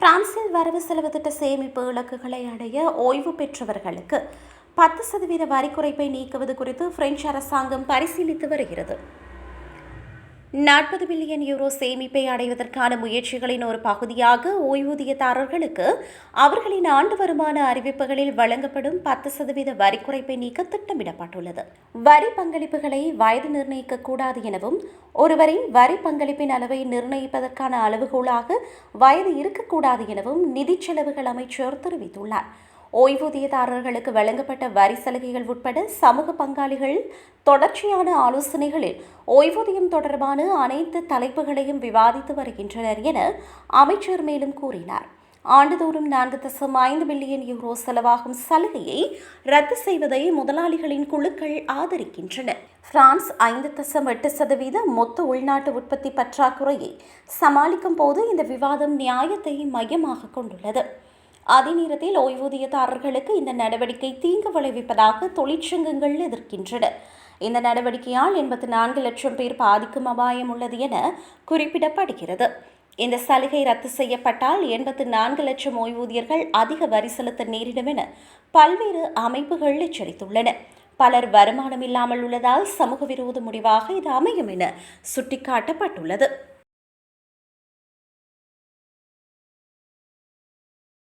பிரான்சில் வரவு செலவு திட்ட சேமிப்பு இலக்குகளை அடைய ஓய்வு பெற்றவர்களுக்கு பத்து சதவீத வரி குறைப்பை நீக்குவது குறித்து பிரெஞ்சு அரசாங்கம் பரிசீலித்து வருகிறது. நாற்பது பில்லியன் யூரோ சேமிப்பை அடைவதற்கான முயற்சிகளின் ஒரு பகுதியாக ஓய்வூதியதாரர்களுக்கு அவர்களின் ஆண்டு வருமான அறிவிப்புகளில் வழங்கப்படும் பத்து சதவீத வரி குறைப்பை நீக்க திட்டமிடப்பட்டுள்ளது. வரி பங்களிப்புகளை வயது நிர்ணயிக்கக்கூடாது எனவும் ஒருவரின் வரி பங்களிப்பின் அளவை நிர்ணயிப்பதற்கான அளவுகோலாக வயது இருக்கக்கூடாது எனவும் நிதிச் செலவுகள் அமைச்சர் தெரிவித்துள்ளார். ஓய்வூதியதாரர்களுக்கு வழங்கப்பட்ட வரி சலுகைகள் உட்பட சமூக பங்காளிகள் தொடர்ச்சியான ஆலோசனைகளில் ஓய்வூதியம் தொடர்பான அனைத்து தலைப்புகளையும் விவாதித்து வருகின்றனர் என அமைச்சர் மேலும் கூறினார். ஆண்டுதோறும் நான்கு தசம் ஐந்து பில்லியன் யூரோ செலவாகும் சலுகையை ரத்து செய்வதை முதலாளிகளின் குழுக்கள் ஆதரிக்கின்றன. பிரான்ஸ் ஐந்து தசம் எட்டு சதவீத மொத்த உள்நாட்டு உற்பத்தி பற்றாக்குறையை சமாளிக்கும் போது இந்த விவாதம் நியாயத்தை மையமாக கொண்டுள்ளது. அதே நேரத்தில் ஓய்வூதியதாரர்களுக்கு இந்த நடவடிக்கை தீங்கு விளைவிப்பதாக தொழிற்சங்கங்கள் எதிர்க்கின்றன. இந்த நடவடிக்கையால் எண்பத்தி நான்கு லட்சம் பேர் பாதிக்கும் அபாயம் உள்ளது என குறிப்பிடப்படுகிறது. இந்த சலுகை ரத்து செய்யப்பட்டால் எண்பத்து நான்கு லட்சம் ஓய்வூதியர்கள் அதிக வரி செலுத்த நேரிடும் என பல்வேறு அமைப்புகள் எச்சரித்துள்ளன. பலர் வருமானம் இல்லாமல் உள்ளதால் சமூக விரோத முடிவாக இது அமையும் என சுட்டிக்காட்டப்பட்டுள்ளது.